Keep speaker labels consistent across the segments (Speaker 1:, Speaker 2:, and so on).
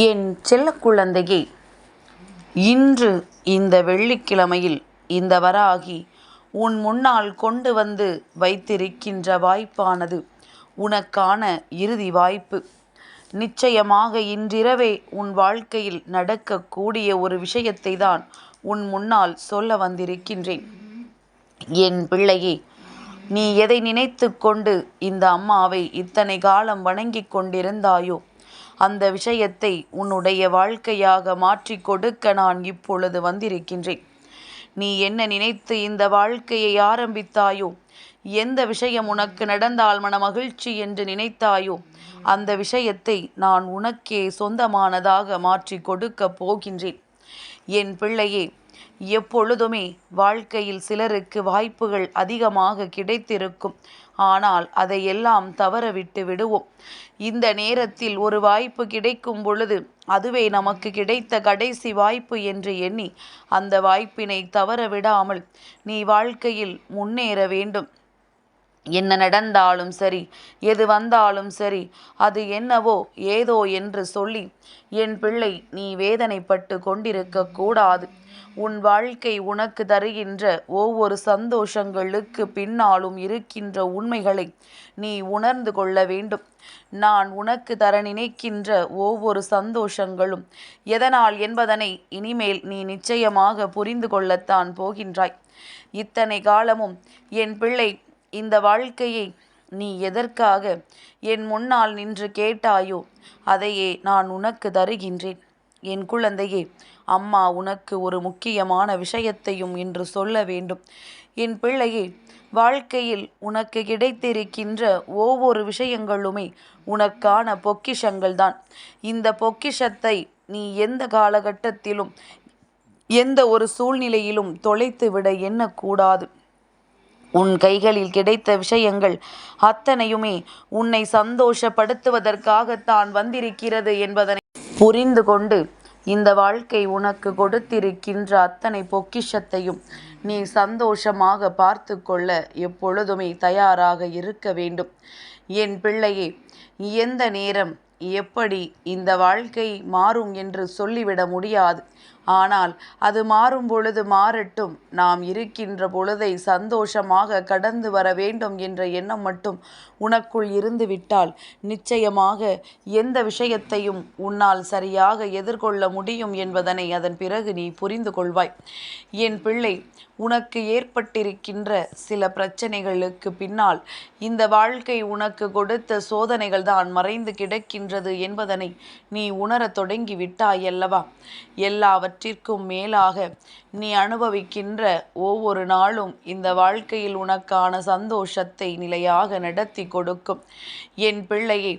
Speaker 1: என் செல்ல குழந்தையே இன்று இந்த வெள்ளிக்கிழமையில் இந்த வராகி உன் முன்னால் கொண்டு வந்து வைத்திருக்கின்ற வாய்ப்பானது உனக்கான இறுதி வாய்ப்பு. நிச்சயமாக இன்றிரவே உன் வாழ்க்கையில் நடக்கக்கூடிய ஒரு விஷயத்தை தான் உன் முன்னால் சொல்ல வந்திருக்கின்றேன். என் பிள்ளையே நீ எதை நினைத்து கொண்டு இந்த அம்மாவை இத்தனை காலம் வணங்கிக் கொண்டிருந்தாயோ அந்த விஷயத்தை உன்னுடைய வாழ்க்கையாக மாற்றி கொடுக்க நான் இப்பொழுது வந்திருக்கின்றேன். நீ என்ன நினைத்து இந்த வாழ்க்கையை ஆரம்பித்தாயோ? எந்த விஷயம் உனக்கு நடந்தால் மன மகிழ்ச்சி என்று நினைத்தாயோ? அந்த விஷயத்தை நான் உனக்கே சொந்தமானதாக மாற்றி கொடுக்கப் போகின்றேன். என் பிள்ளையே எப்பொழுதுமே வாழ்க்கையில் சிலருக்கு வாய்ப்புகள் அதிகமாக கிடைத்திருக்கும். ஆனால் அதையெல்லாம் தவறவிட்டு விடுவோம். இந்த நேரத்தில் ஒரு வாய்ப்பு கிடைக்கும் பொழுது அதுவே நமக்கு கிடைத்த கடைசி வாய்ப்பு என்று எண்ணி அந்த வாய்ப்பினை தவற விடாமல் நீ வாழ்க்கையில் முன்னேற வேண்டும். என்ன நடந்தாலும் சரி எது வந்தாலும் சரி அது என்னவோ ஏதோ என்று சொல்லி என் பிள்ளை நீ வேதனைப்பட்டு கொண்டிருக்க கூடாது. உன் வாழ்க்கை உனக்கு தருகின்ற ஒவ்வொரு சந்தோஷங்களுக்கு பின்னாலும் இருக்கின்ற உண்மைகளை நீ உணர்ந்து கொள்ள வேண்டும். நான் உனக்கு தர நினைக்கின்ற ஒவ்வொரு சந்தோஷங்களும் எதனால் என்பதனை இனிமேல் நீ நிச்சயமாக புரிந்து கொள்ளத்தான் போகின்றாய். இத்தனை காலமும் என் பிள்ளை இந்த வாழ்க்கையை நீ எதற்காக என் முன்னால் நின்று கேட்டாயோ அதையே நான் உனக்கு தருகின்றேன். என் குழந்தையே அம்மா உனக்கு ஒரு முக்கியமான விஷயத்தையும் இன்று சொல்ல வேண்டும். என் பிள்ளையே வாழ்க்கையில் உனக்கு கிடைத்திருக்கின்ற ஒவ்வொரு விஷயங்களுமே உனக்கான பொக்கிஷங்கள்தான் இந்த பொக்கிஷத்தை நீ எந்த காலகட்டத்திலும் எந்த ஒரு சூழ்நிலையிலும் தொலைத்து விட எண்ணக்கூடாது. உன் கைகளில் கிடைத்த விஷயங்கள் அத்தனையுமே உன்னை சந்தோஷப்படுத்துவதற்காகத்தான் வந்திருக்கிறது என்பதனை புரிந்து கொண்டு இந்த வாழ்க்கை உனக்கு கொடுத்திருக்கின்ற அத்தனை பொக்கிஷத்தையும் நீ சந்தோஷமாக பார்த்து கொள்ள எப்பொழுதுமே தயாராக இருக்க வேண்டும். என் பிள்ளையே எந்த நேரம் எப்படி இந்த வாழ்க்கை மாறும் என்று சொல்லிவிட முடியாது. ஆனால் அது மாறும் பொழுது மாறட்டும். நாம் இருக்கின்ற பொழுதை சந்தோஷமாக கடந்து வர வேண்டும் என்ற எண்ணம் மட்டும் உனக்குள் இருந்து விட்டால் நிச்சயமாக எந்த விஷயத்தையும் உன்னால் சரியாக எதிர்கொள்ள முடியும் என்பதனை அதன் பிறகு நீ புரிந்து கொள்வாய். என் பிள்ளை உனக்கு ஏற்பட்டிருக்கின்ற சில பிரச்சனைகளுக்கு பின்னால் இந்த வாழ்க்கை உனக்கு கொடுத்த சோதனைகள் தான் மறைந்து கிடக்கின்றது என்பதனை நீ உணரத் தொடங்கி விட்டாய் அல்லவா எல்லாவற்றிற்கும் மேலாக நீ அனுபவிக்கின்ற ஒவ்வொரு நாளும் இந்த வாழ்க்கையில் உனக்கான சந்தோஷத்தை நிலையாக நடத்தி கொடுக்கும். என் பிள்ளையை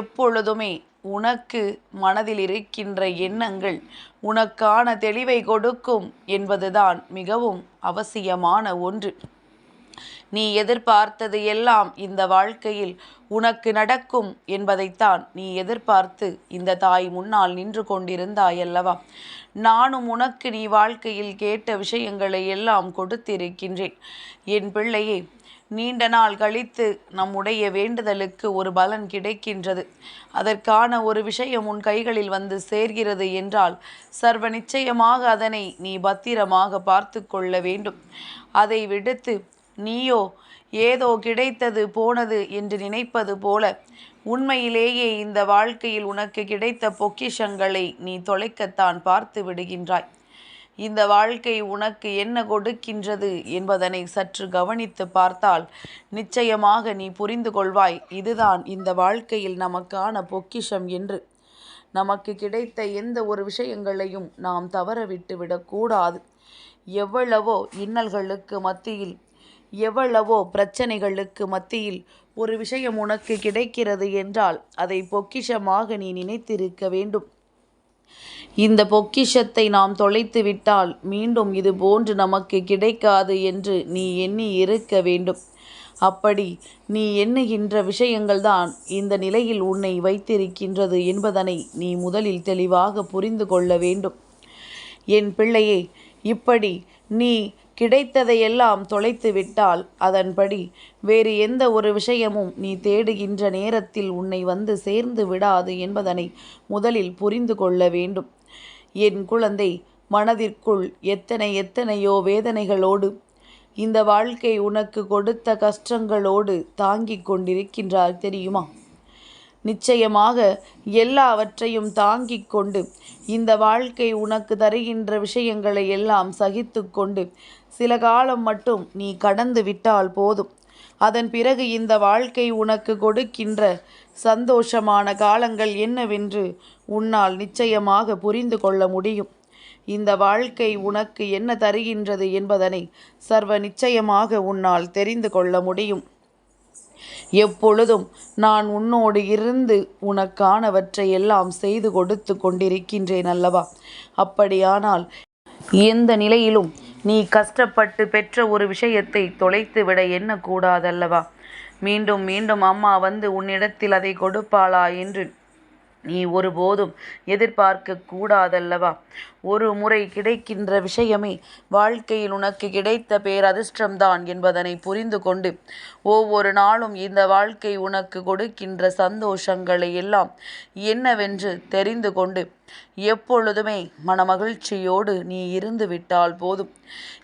Speaker 1: எப்பொழுதுமே உனக்கு மனதில் இருக்கின்ற எண்ணங்கள் உனக்கான தெளிவை கொடுக்கும் என்பதுதான் மிகவும் அவசியமான ஒன்று. நீ எதிர்பார்த்தது எல்லாம் இந்த வாழ்க்கையில் உனக்கு நடக்கும் என்பதைத்தான் நீ எதிர்பார்த்து இந்த தாய் முன்னால் நின்று கொண்டிருந்தாயல்லவா? நானும் உனக்கு நீ வாழ்க்கையில் கேட்ட விஷயங்களை எல்லாம் கொடுத்திருக்கின்றேன். என் பிள்ளையே நீண்ட நாள் கழித்து நம்முடைய வேண்டுதலுக்கு ஒரு பலன் கிடைக்கின்றது. அதற்கான ஒரு விஷயம் உன் கைகளில் வந்து சேர்கிறது என்றால் சர்வ நிச்சயமாக அதனை நீ பத்திரமாக பார்த்து கொள்ள வேண்டும். அதை விடுத்து நீயோ ஏதோ கிடைத்தது போனது என்று நினைப்பது போல உண்மையிலேயே இந்த வாழ்க்கையில் உனக்கு கிடைத்த பொக்கிஷங்களை நீ தொலைக்கத்தான் பார்த்து விடுகின்றாய். இந்த வாழ்க்கை உனக்கு என்ன கொடுக்கின்றது என்பதனை சற்று கவனித்து பார்த்தால் நிச்சயமாக நீ புரிந்து கொள்வாய் இதுதான் இந்த வாழ்க்கையில் நமக்கான பொக்கிஷம் என்று. நமக்கு கிடைத்த எந்த ஒரு விஷயங்களையும் நாம் தவற விட்டு விடக்கூடாது எவ்வளவோ இன்னல்களுக்கு மத்தியில் எவ்வளவோ பிரச்சனைகளுக்கு மத்தியில் ஒரு விஷயம் உனக்கு கிடைக்கிறது என்றால் அதை பொக்கிஷமாக நீ நினைத்திருக்க வேண்டும். இந்த பொக்கிஷத்தை நாம் தொலைத்து விட்டால் மீண்டும் இது போன்று நமக்கு கிடைக்காது என்று நீ எண்ணி இருக்க வேண்டும். அப்படி நீ எண்ணுகின்ற விஷயங்கள்தான் இந்த நிலையில் உன்னை வைத்திருக்கின்றது என்பதனை நீ முதலில் தெளிவாக புரிந்து கொள்ள வேண்டும். என் பிள்ளையே இப்படி நீ கிடைத்ததையெல்லாம் தொலைத்து விட்டால் அதன்படி வேறு எந்த ஒரு விஷயமும் நீ தேடுகின்ற நேரத்தில் உன்னை வந்து சேர்ந்து விடாது என்பதனை முதலில் புரிந்து கொள்ள வேண்டும். என் குழந்தை மனதிற்குள் எத்தனை எத்தனையோ வேதனைகளோடு இந்த வாழ்க்கை உனக்கு கொடுத்த கஷ்டங்களோடு தாங்கிக் கொண்டிருக்கின்றார் தெரியுமா? நிச்சயமாக எல்லாவற்றையும் தாங்கிக் கொண்டு இந்த வாழ்க்கை உனக்கு தருகின்ற விஷயங்களை எல்லாம் சகித்து கொண்டு சில காலம் மட்டும் நீ கடந்து விட்டால் போதும். அதன் பிறகு இந்த வாழ்க்கை உனக்கு கொடுக்கின்ற சந்தோஷமான காலங்கள் என்னவென்று உன்னால் நிச்சயமாக புரிந்து கொள்ள முடியும். இந்த வாழ்க்கை உனக்கு என்ன தருகின்றது என்பதனை சர்வ நிச்சயமாக உன்னால் தெரிந்து கொள்ள முடியும். எப்பொழுதும் நான் உன்னோடு இருந்து உனக்கானவற்றை எல்லாம் செய்து கொடுத்து கொண்டிருக்கின்றேன் அல்லவா? அப்படியானால் எந்த நிலையிலும் நீ கஷ்டப்பட்டு பெற்ற ஒரு விஷயத்தை தொலைத்து விட எண்ணக்கூடாதல்லவா? மீண்டும் மீண்டும் அம்மா வந்து உன்னிடத்தில் அதை கொடுப்பாளா என்று நீ ஒருபோதும் எதிர்பார்க்க கூடாதல்லவா? ஒரு முறை கிடைக்கின்ற விஷயமே வாழ்க்கையில் உனக்கு கிடைத்த பேரதிர்ஷ்டம்தான் என்பதனை புரிந்து கொண்டு ஒவ்வொரு நாளும் இந்த வாழ்க்கை உனக்கு கொடுக்கின்ற சந்தோஷங்களை எல்லாம் என்னவென்று தெரிந்து கொண்டு எப்பொழுதுமே மனமகிழ்ச்சியோடு நீ இருந்து விட்டால் போதும்.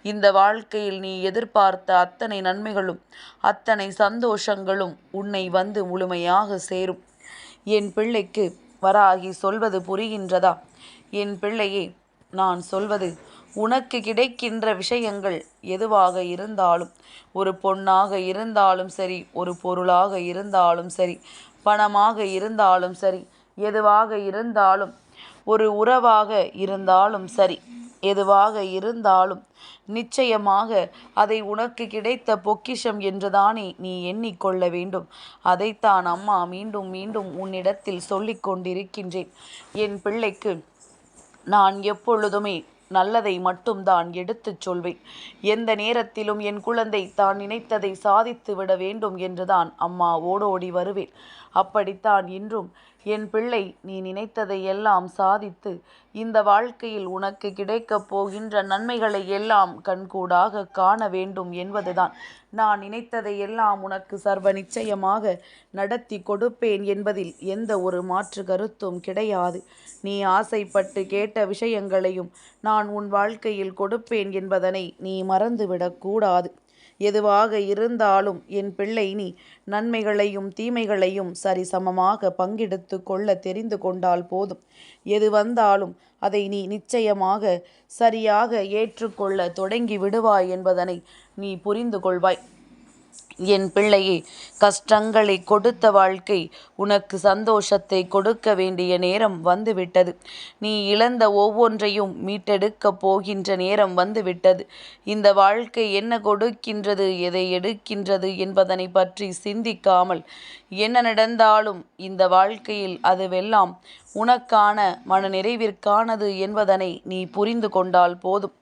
Speaker 1: இந்த வாழ்க்கையில் நீ எதிர்பார்த்த அத்தனை நன்மைகளும் அத்தனை சந்தோஷங்களும் உன்னை வந்து முழுமையாக சேரும். என் பிள்ளைக்கு வராகி சொல்வது புரிகின்றதா? என் பிள்ளையே நான் சொல்வது உனக்கு கிடைக்கின்ற விஷயங்கள் எதுவாக இருந்தாலும் ஒரு பொன்னாக இருந்தாலும் சரி ஒரு பொருளாக இருந்தாலும் சரி பணமாக இருந்தாலும் சரி எதுவாக இருந்தாலும் ஒரு உறவாக இருந்தாலும் சரி. எதுவாக இருந்தாலும் நிச்சயமாக அதை உனக்கு கிடைத்த பொக்கிஷம் என்றுதானே நீ எண்ணிக்கொள்ள வேண்டும். அதைத்தான் அம்மா மீண்டும் மீண்டும் உன்னிடத்தில் சொல்லிக் கொண்டிருக்கின்றேன் என் பிள்ளைக்கு நான் எப்பொழுதுமே நல்லதை மட்டும்தான் எடுத்துச் சொல்வேன். எந்த நேரத்திலும் என் குழந்தை தான் நினைத்ததை சாதித்து விட வேண்டும் என்றுதான் அம்மா ஓடோடி வருவேன். அப்படித்தான் இன்றும் என் பிள்ளை நீ நினைத்ததை எல்லாம் சாதித்து இந்த வாழ்க்கையில் உனக்கு கிடைக்கப் போகின்ற நன்மைகளை எல்லாம் கண்கூடாக காண வேண்டும் என்பதுதான். நான் நினைத்ததை எல்லாம் உனக்கு சர்வ நிச்சயமாக நடத்தி கொடுப்பேன் என்பதில் எந்த ஒரு மாற்று கருத்தும் கிடையாது. நீ ஆசைப்பட்டு கேட்ட விஷயங்களையும் நான் உன் வாழ்க்கையில் கொடுப்பேன் என்பதனை நீ மறந்துவிடக்கூடாது எதுவாக இருந்தாலும் என் பிள்ளை நீ நன்மைகளையும் தீமைகளையும் சரிசமமாக பங்கெடுத்து கொள்ள தெரிந்து கொண்டால் போதும். எது வந்தாலும் அதை நீ நிச்சயமாக சரியாக ஏற்றுக்கொள்ள தொடங்கி விடுவாய் என்பதனை நீ புரிந்து கொள்வாய். என் பிள்ளையே கஷ்டங்களை கொடுத்த வாழ்க்கை உனக்கு சந்தோஷத்தை கொடுக்க வேண்டிய நேரம் வந்துவிட்டது. நீ இழந்த ஒவ்வொன்றையும் மீட்டெடுக்கப் போகின்ற நேரம் வந்துவிட்டது. இந்த வாழ்க்கை என்ன கொடுக்கின்றது எதை எடுக்கின்றது என்பதனை பற்றி சிந்திக்காமல் என்ன நடந்தாலும் இந்த வாழ்க்கையில் அதுவெல்லாம் உனக்கான மன நிறைவிற்கானது என்பதனை நீ புரிந்து கொண்டால் போதும்.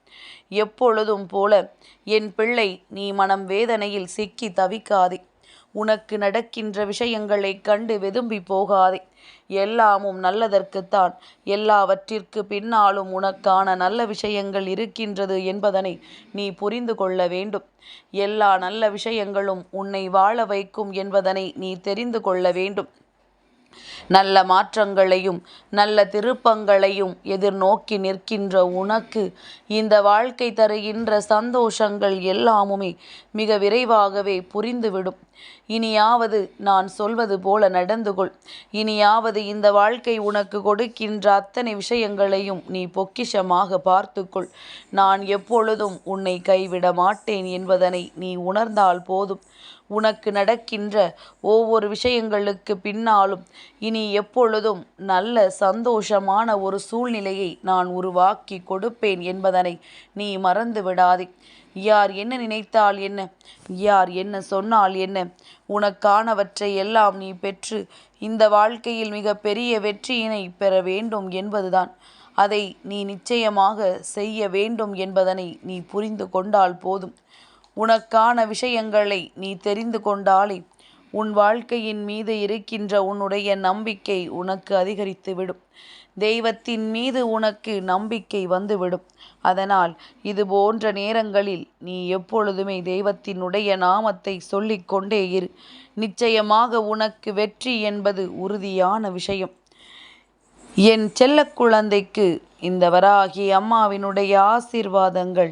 Speaker 1: எப்பொழுதும் போல என் பிள்ளை நீ மனம் வேதனையில் சிக்கி தவிக்காதே. உனக்கு நடக்கின்ற விஷயங்களைக் கண்டு வெதும்பி போகாதே. எல்லாமும் நல்லதற்குத்தான். எல்லாவற்றிற்கு பின்னாலும் உனக்கான நல்ல விஷயங்கள் இருக்கின்றது என்பதனை நீ புரிந்து கொள்ள வேண்டும். எல்லா நல்ல விஷயங்களும் உன்னை வாழ வைக்கும் என்பதனை நீ தெரிந்து கொள்ள வேண்டும். நல்ல மாற்றங்களையும் நல்ல திருப்பங்களையும் எதிர்நோக்கி நிற்கின்ற உனக்கு இந்த வாழ்க்கை தருகின்ற சந்தோஷங்கள் எல்லாமுமே மிக விரைவாகவே புரிந்துவிடும். இனியாவது நான் சொல்வது போல நடந்து கொள். இனியாவது இந்த வாழ்க்கை உனக்கு கொடுக்கின்ற அத்தனை விஷயங்களையும் நீ பொக்கிஷமாக பார்த்துக்கொள். நான் எப்பொழுதும் உன்னை கைவிட மாட்டேன் என்பதனை நீ உணர்ந்தால் போதும். உனக்கு நடக்கின்ற ஒவ்வொரு விஷயங்களுக்கு பின்னாலும் இனி எப்பொழுதும் நல்ல சந்தோஷமான ஒரு சூழ்நிலையை நான் உருவாக்கி கொடுப்பேன் என்பதனை நீ மறந்து விடாதே யார் என்ன நினைத்தால் என்ன? யார் என்ன சொன்னால் என்ன? உனக்கானவற்றை எல்லாம் நீ பெற்று இந்த வாழ்க்கையில் மிக பெரிய வெற்றியினை பெற வேண்டும் என்பதுதான். அதை நீ நிச்சயமாக செய்ய வேண்டும் என்பதனை நீ புரிந்து கொண்டால் போதும். உனக்கான விஷயங்களை நீ தெரிந்து கொண்டாலே உன் வாழ்க்கையின் மீது இருக்கின்ற உன்னுடைய நம்பிக்கை உனக்கு அதிகரித்துவிடும். தெய்வத்தின் மீது உனக்கு நம்பிக்கை வந்துவிடும். அதனால் இது போன்ற நேரங்களில் நீ எப்பொழுதுமே தெய்வத்தினுடைய நாமத்தை சொல்லிக்கொண்டே இரு. நிச்சயமாக உனக்கு வெற்றி என்பது உறுதியான விஷயம். என் செல்ல குழந்தைக்கு இந்த வராகி அம்மாவினுடைய ஆசீர்வாதங்கள்